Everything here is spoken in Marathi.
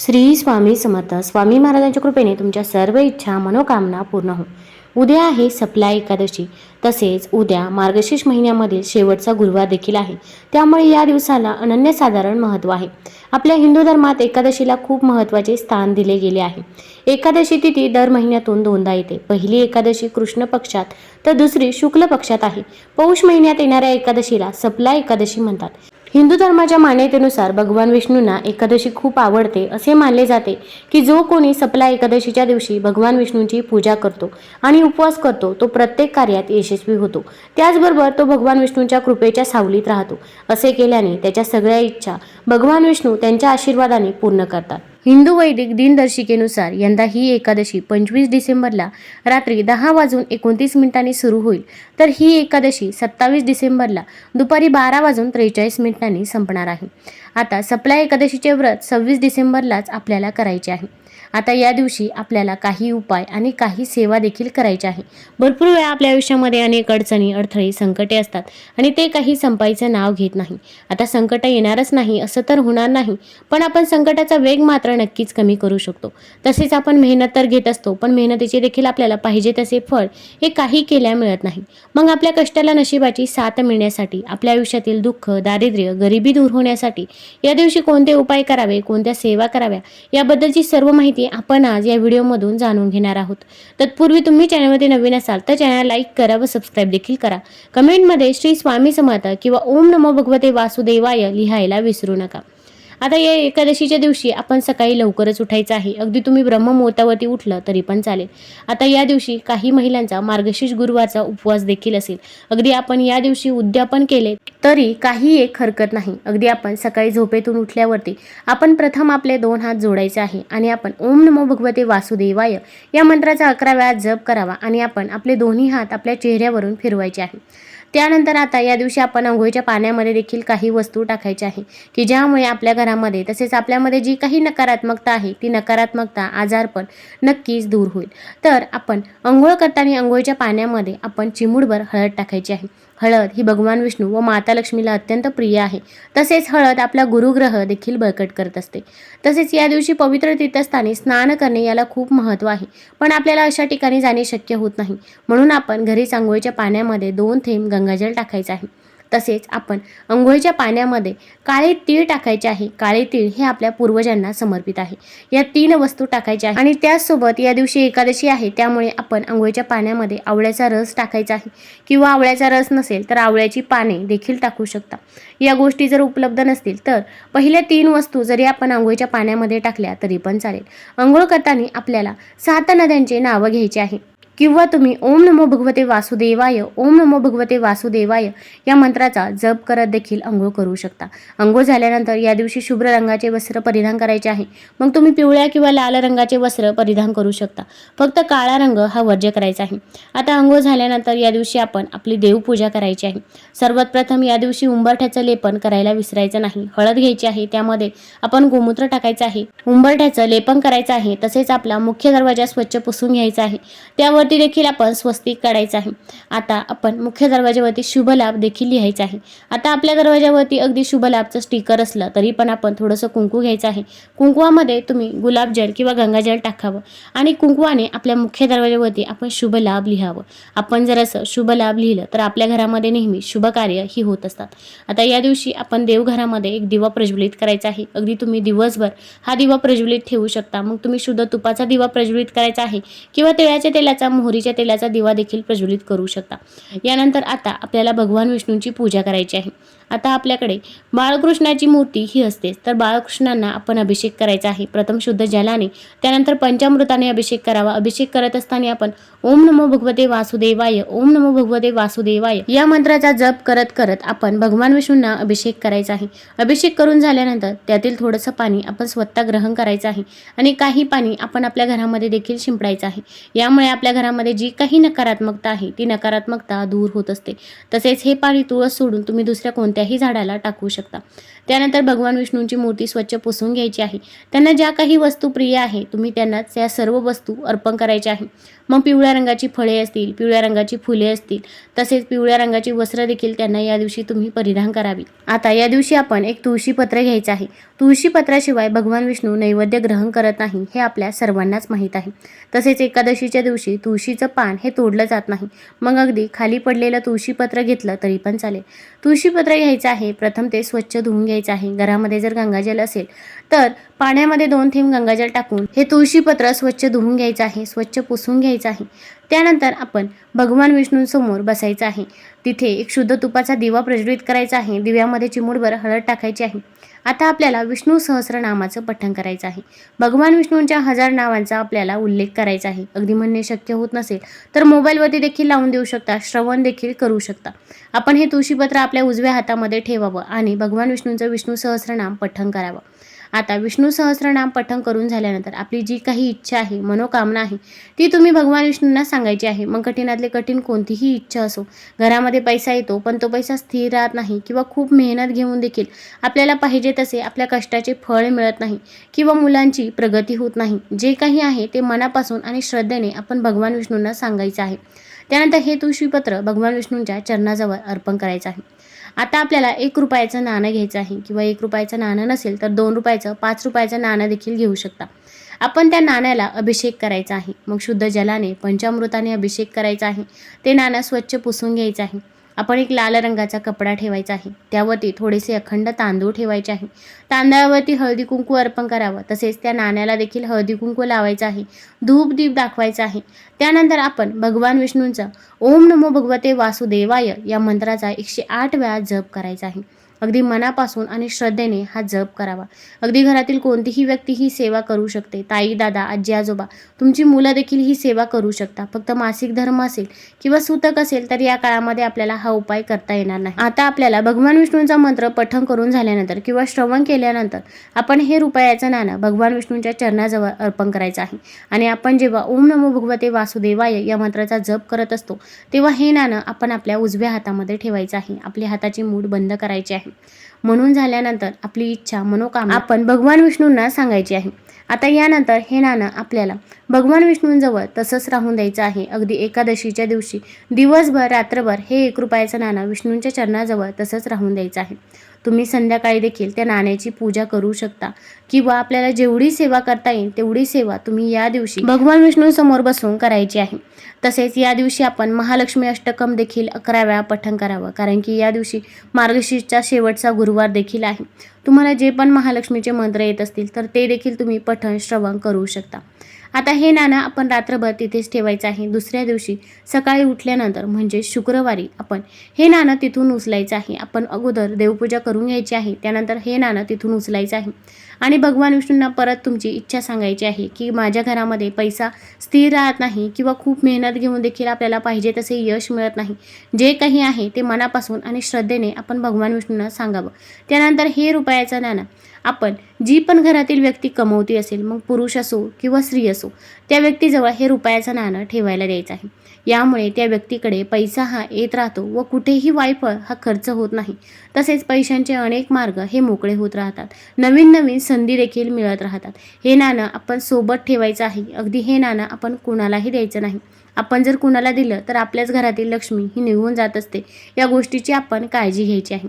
श्री स्वामी समर्थ. स्वामी महाराजांच्या कृपेने तुमच्या सर्व इच्छा मनोकामना पूर्ण हो उद्या आहे सप्लाय एकादशी. तसेच उद्या मार्गशीर्ष महिन्यामधील शेवटचा गुरुवार देखील आहे. त्यामुळे या दिवसाला अनन्यसाधारण महत्त्व आहे. आपल्या हिंदू धर्मात एकादशीला खूप महत्त्वाचे स्थान दिले गेले आहे. एकादशी तिथी दर महिन्यातून दोनदा येते. पहिली एकादशी कृष्ण पक्षात तर दुसरी शुक्ल पक्षात आहे. पौष महिन्यात येणाऱ्या एकादशीला सप्लाय एकादशी म्हणतात. हिंदू धर्माच्या मान्यतेनुसार भगवान विष्णूंना एकादशी खूप आवडते असे मानले जाते की जो कोणी सपला एकादशीच्या दिवशी भगवान विष्णूंची पूजा करतो आणि उपवास करतो तो प्रत्येक कार्यात यशस्वी होतो. त्याचबरोबर तो भगवान विष्णूंच्या कृपेच्या सावलीत राहतो. असे केल्याने त्याच्या सगळ्या इच्छा भगवान विष्णू त्यांच्या आशीर्वादाने पूर्ण करतात. हिंदू वैदिक दिनदर्शिकेनुसार यंदा ही एकादशी पंचवीस डिसेंबरला रात्री दहा वाजून एकोणतीस मिनिटांनी सुरू होईल. तर ही एकादशी सत्तावीस डिसेंबरला दुपारी बारा वाजून त्रेचाळीस मिनिटांनी संपणार आहे. आता सपला एकादशीचे व्रत सव्वीस डिसेंबरलाच आपल्याला करायचे आहे. आता या दिवशी आपल्याला काही उपाय आणि काही सेवा देखील करायच्या आहे. भरपूर वेळा आपल्या आयुष्यामध्ये अनेक अडचणी अडथळे संकटे असतात आणि ते काही संपायचं नाव घेत नाही. आता संकट येणारच नाही असं तर होणार नाही. पण आपण संकटाचा वेग मात्र नक्कीच कमी करू शकतो. तसेच आपण मेहनत तर घेत असतो पण मेहनतीचे देखील आपल्याला पाहिजे तसे फळ हे काही केल्या मिळत नाही. मग आपल्या कष्टाला नशिबाची साथ मिळण्यासाठी आपल्या आयुष्यातील दुःख दारिद्र्य गरिबी दूर होण्यासाठी या दिवशी कोणते उपाय करावे कोणत्या सेवा कराव्या याबद्दलची सर्व माहिती आपण आज या व्हिडिओमधून जाणून घेणार आहोत. तत्पूर्वी तुम्ही चॅनलमध्ये नवीन असाल तर चॅनल लाईक करा व सबस्क्राईब देखील करा. कमेंटमध्ये श्री स्वामी समर्थ किंवा ओम नमो भगवते वासुदेवाय लिहायला विसरू नका. आता या एकादशीच्या दिवशी आपण सकाळी लवकरच उठायचं आहे. अगदी तुम्ही ब्रह्ममुहूर्तावरती उठलं तरी पण चालेल. आता या दिवशी काही महिलांचा मार्गशीर्ष गुरुवारचा उपवास देखील असेल. अगदी आपण या दिवशी उद्यापन केले तरी काही एक हरकत नाही. अगदी आपण सकाळी झोपेतून उठल्यावरती आपण प्रथम आपले दोन हात जोडायचे आहे आणि आपण ओम नमो भगवते वासुदेवाय या मंत्राचा अकरा वेळा जप करावा आणि आपण आपले दोन्ही हात आपल्या चेहऱ्यावरून फिरवायचे आहे. त्यानंतर आता या दिवशी आपण आंघोळीच्या पाण्यामध्ये देखील काही वस्तू टाकायच्या आहे की ज्यामुळे आपल्या घरामध्ये तसेच आपल्यामध्ये जी काही नकारात्मकता आहे ती नकारात्मकता आजारपण नक्कीच दूर होईल. तर आपण आंघोळ करताना आंघोळीच्या पाण्यामध्ये आपण चिमूडभर हळद टाकायची आहे. हळद ही भगवान विष्णू व माता लक्ष्मीला अत्यंत प्रिय आहे. तसेच हळद आपला गुरुग्रह देखील बळकट करत असते. तसेच या दिवशी पवित्र तीर्थस्थानी स्नान करणे याला खूप महत्त्व आहे. पण आपल्याला अशा ठिकाणी जाणे शक्य होत नाही. म्हणून आपण घरी आंघोळीच्या पाण्यामध्ये दोन थेंब गंगाजल टाकायचं आहे. तसेच आपण अंघोळीच्या पाण्यामध्ये काळे तीळ टाकायचे आहे. काळे तीळ हे आपल्या पूर्वजांना समर्पित आहे. या तीन वस्तू टाकायच्या आहे आणि त्याचसोबत या दिवशी एकादशी आहे. त्यामुळे आपण अंघोळीच्या पाण्यामध्ये आवळ्याचा रस टाकायचा आहे. किंवा आवळ्याचा रस नसेल तर आवळ्याची पाने देखील टाकू शकता. या गोष्टी जर उपलब्ध नसतील तर पहिल्या तीन वस्तू जरी आपण आंघोळीच्या पाण्यामध्ये टाकल्या तरी पण चालेल. आंघोळ करताना आपल्याला सात नद्यांचे नावं घ्यायचे आहे. किंवा तुम्ही ओम नमो भगवते वासुदेवाय ओम नमो भगवते वासुदेवाय या मंत्राचा जप करत देखील अंघोळ करू शकता. अंघोळ झाल्यानंतर या दिवशी शुभ्र रंगाचे वस्त्र परिधान करायचे आहे. मग तुम्ही पिवळ्या किंवा लाल रंगाचे वस्त्र परिधान करू शकता. फक्त काळा रंग हा वर्ज्य करायचा आहे. आता अंघोळ झाल्यानंतर या दिवशी आपण आपली देवपूजा करायची आहे. सर्वात प्रथम या दिवशी उंबरठ्याचं लेपन करायला विसरायचं नाही. हळद घ्यायची आहे. त्यामध्ये आपण गोमूत्र टाकायचं आहे. उंबरठ्याचं लेपन करायचं आहे. तसेच आपला मुख्य दरवाजा स्वच्छ पुसून घ्यायचा आहे. त्यावर वरती देखील आपण स्वस्तिक काढायचं आहे. आता आपण मुख्य दरवाजावरती शुभ लाभ देखील लिहायचा आहे. आता आपल्या दरवाजावरती अगदी शुभ लाभचं स्टिकर असलं तरी पण आपण थोडंसं कुंकू घ्यायचं आहे. कुंकुवामध्ये तुम्ही गुलाबजल किंवा गंगाजल टाकावं आणि कुंकुवाने आपल्या मुख्य दरवाजावरती आपण शुभ लाभ लिहावं. आपण जर असं शुभ लाभ लिहिलं तर आपल्या घरामध्ये नेहमी शुभ कार्य ही होत असतात. आता या दिवशी आपण देवघरामध्ये एक दिवा प्रज्वलित करायचा आहे. अगदी तुम्ही दिवसभर हा दिवा प्रज्वलित ठेवू शकता. मग तुम्ही शुद्ध तुपाचा दिवा प्रज्वलित करायचा आहे किंवा तिळाच्या तेलाचा मोहरीच्या तेलाचा दिवा देखील प्रज्वलित करू शकता. यानंतर आता आपल्याला भगवान विष्णूंची पूजा करायची आहे. आता आपल्याकडे बाळकृष्णाची मूर्ती ही असते. तर बाळकृष्णांना आपण अभिषेक करायचा आहे. प्रथम शुद्ध जलाने त्यानंतर पंचामृताने अभिषेक करावा. अभिषेक करत असताना आपण ओम नमो भगवते वासुदेवाय ओम नमो भगवते वासुदेवाय या मंत्राचा जप करत करत आपण भगवान विष्णूंना अभिषेक करायचा आहे. अभिषेक करून झाल्यानंतर त्यातील थोडंसं पाणी आपण स्वतः ग्रहण करायचं आहे आणि काही पाणी आपण आपल्या घरामध्ये देखील शिंपडायचं आहे. यामुळे आपल्या घरामध्ये जी काही नकारात्मकता आहे ती नकारात्मकता दूर होत असते. तसेच हे पाणी तुळस सोडून तुम्ही दुसऱ्या कोणत्या कोणत्याही झाडाला टाकू शकता. त्यानंतर भगवान विष्णूंची मूर्ती स्वच्छ पुसून घ्यायची आहे. त्यांना ज्या काही वस्तू प्रिय आहे तुम्ही त्यांना त्या सर्व वस्तू अर्पण करायच्या आहे. मग पिवळ्या रंगाची फळे असतील पिवळ्या रंगाची फुले असतील तसेच पिवळ्या रंगाची वस्त्र देखील त्यांना या दिवशी तुम्ही परिधान करावी. आता या दिवशी आपण एक तुळशीपत्र घ्यायचं आहे. तुळशीपत्राशिवाय भगवान विष्णू नैवेद्य ग्रहण करत नाही हे आपल्या सर्वांनाच माहीत आहे. तसेच एकादशीच्या दिवशी तुळशीचं पान हे तोडलं जात नाही. मग अगदी खाली पडलेलं तुळशीपत्र घेतलं तरी पण चालेल. तुळशीपत्र घ्यायचं आहे प्रथम ते स्वच्छ धुवून घ्यायचं आहे. घरामध्ये जर गंगाजल असेल तर पाण्यामध्ये दोन थेंब गंगाजल टाकून हे तुळशीपत्र स्वच्छ धुवून घ्यायचं आहे स्वच्छ पुसून घ्यायचं आहे. त्यानंतर आपण भगवान विष्णूंसमोर बसायचं आहे. तिथे एक शुद्ध तुपाचा दिवा प्रज्वलित करायचा आहे. दिव्यामध्ये चिमूटभर हळद टाकायची आहे. आता आपल्याला विष्णू सहस्रनामाचं पठण करायचं आहे. भगवान विष्णूंच्या हजार नावांचा आपल्याला उल्लेख करायचा आहे. अगदी म्हणणे शक्य होत नसेल तर मोबाईलवरती देखील लावून देऊ शकता श्रवण देखील करू शकता. आपण हे तुळशीपत्र आपल्या उजव्या हातामध्ये ठेवावं आणि भगवान विष्णूंचं विष्णू सहस्रनाम पठण करावं. आता विष्णू सहस्रनाम पठण करून झाल्यानंतर आपली जी काही इच्छा आहे मनोकामना आहे ती तुम्ही भगवान विष्णूंना सांगायची आहे. मग कठीणातले कठीण कोणतीही इच्छा असो घरामध्ये पैसा येतो पण तो पैसा स्थिर राहत नाही किंवा खूप मेहनत घेऊन देखील आपल्याला पाहिजे तसे आपल्या कष्टाचे फळ मिळत नाही किंवा मुलांची प्रगती होत नाही. जे काही आहे ते मनापासून आणि श्रद्धेने आपण भगवान विष्णूंना सांगायचं आहे. त्यानंतर हे तुळशीपत्र भगवान विष्णूंच्या चरणाजवळ अर्पण करायचं आहे. आता आपल्याला एक रुपयाचं नाणं घ्यायचं आहे किंवा एक रुपयाचं नाणं नसेल तर दोन रुपयाचं पाच रुपयाचं नाणं देखील घेऊ शकता. आपण त्या नाण्याला अभिषेक करायचा आहे. मग शुद्ध जलाने पंचामृताने अभिषेक करायचा आहे. ते नाणं स्वच्छ पुसून घ्यायचं आहे. आपण एक लाल रंगाचा कपडा ठेवायचा आहे. त्यावरती थोडेसे अखंड तांदूळ ठेवायचे आहे. तांदळावरती हळदी कुंकू अर्पण करावं. तसेच त्या नाण्याला देखील हळदी कुंकू लावायचं आहे. धूप दीप दाखवायचा आहे. त्यानंतर आपण भगवान विष्णूंचा ओम नमो भगवते वासुदेवाय या मंत्राचा एकशे आठ वेळा जप करायचा आहे. अगदी मनापासून आणि श्रद्धेने हा जप करावा. अगदी घरातील कोणतीही व्यक्ती ही सेवा करू शकते. ताई दादा आजी आजोबा तुमची मुलं देखील ही सेवा करू शकता. फक्त मासिक धर्म असेल किंवा सूतक असेल तर या काळामध्ये आपल्याला हा उपाय करता येणार नाही. आता आपल्याला भगवान विष्णूंचा मंत्र पठण करून झाल्यानंतर किंवा श्रवण केल्यानंतर आपण हे रुपयाचं नाणं भगवान विष्णूंच्या चरणाजवळ अर्पण करायचं आहे. आणि आपण जेव्हा ओम नमो भगवते वासुदेवाय या मंत्राचा जप करत असतो तेव्हा हे नाणं आपण आपल्या उजव्या हातामध्ये ठेवायचं आहे. आपली हाताची मूठ बंद करायची आहे. म्हणून झाल्यानंतर आपली इच्छा मनोकामना आपण भगवान विष्णूंना सांगायची आहे. आता यानंतर हे नाणं आपल्याला भगवान विष्णूंजवळ तसंच राहून द्यायचं आहे. अगदी एकादशीच्या दिवशी दिवसभर रात्रभर हे एक रुपयाचं नाणं विष्णूंच्या चरणाजवळ तसंच राहून द्यायचं आहे. तुम्ही संध्याकाळी देखील त्या नाण्याची पूजा करू शकता. किंवा आपल्याला जेवढी सेवा करता येईल तेवढी सेवा तुम्ही या दिवशी भगवान विष्णू समोर बसून करायची आहे. तसेच या दिवशी आपण महालक्ष्मी अष्टकम देखील अकरा वेळा पठण करावं. कारण की या दिवशी मार्गशीर्षचा शेवटचा गुरुवार देखील आहे. तुम्हाला जे पण महालक्ष्मीचे मंत्र येत असतील तर ते देखील तुम्ही पठण श्रवण करू शकता. आता हे नाणं आपण रात्रभर तिथेच ठेवायचं आहे. दुसऱ्या दिवशी सकाळी उठल्यानंतर म्हणजे शुक्रवारी आपण हे नाणं तिथून उचलायचं आहे. आपण अगोदर देवपूजा करून घ्यायची आहे. त्यानंतर हे नाणं तिथून उचलायचं आहे. आणि भगवान विष्णूंना परत तुमची इच्छा सांगायची आहे की माझ्या घरामध्ये पैसा स्थिर राहत नाही किंवा खूप मेहनत घेऊन देखील आपल्याला पाहिजे तसे यश मिळत नाही. जे काही आहे ते मनापासून आणि श्रद्धेने आपण भगवान विष्णूंना सांगावं. त्यानंतर हे रुपयाचं नाणं. आपण जी पण घरातील व्यक्ती कमवती असेल मग पुरुष असो किंवा स्त्री असो त्या व्यक्तीजवळ हे रुपयाचं नाणं ठेवायला द्यायचं आहे. यामुळे त्या व्यक्तीकडे पैसा हा येत राहतो व कुठेही वायफळ हा खर्च होत नाही. तसेच पैशांचे अनेक मार्ग हे मोकळे होत राहतात. नवीन नवीन संधी देखील मिळत राहतात. हे नाणं आपण सोबत ठेवायचं आहे. अगदी हे नाणं आपण कुणालाही द्यायचं नाही. आपण जर कुणाला दिलं तर आपल्याच घरातील लक्ष्मी ही निघून जात असते. या गोष्टीची आपण काळजी घ्यायची आहे.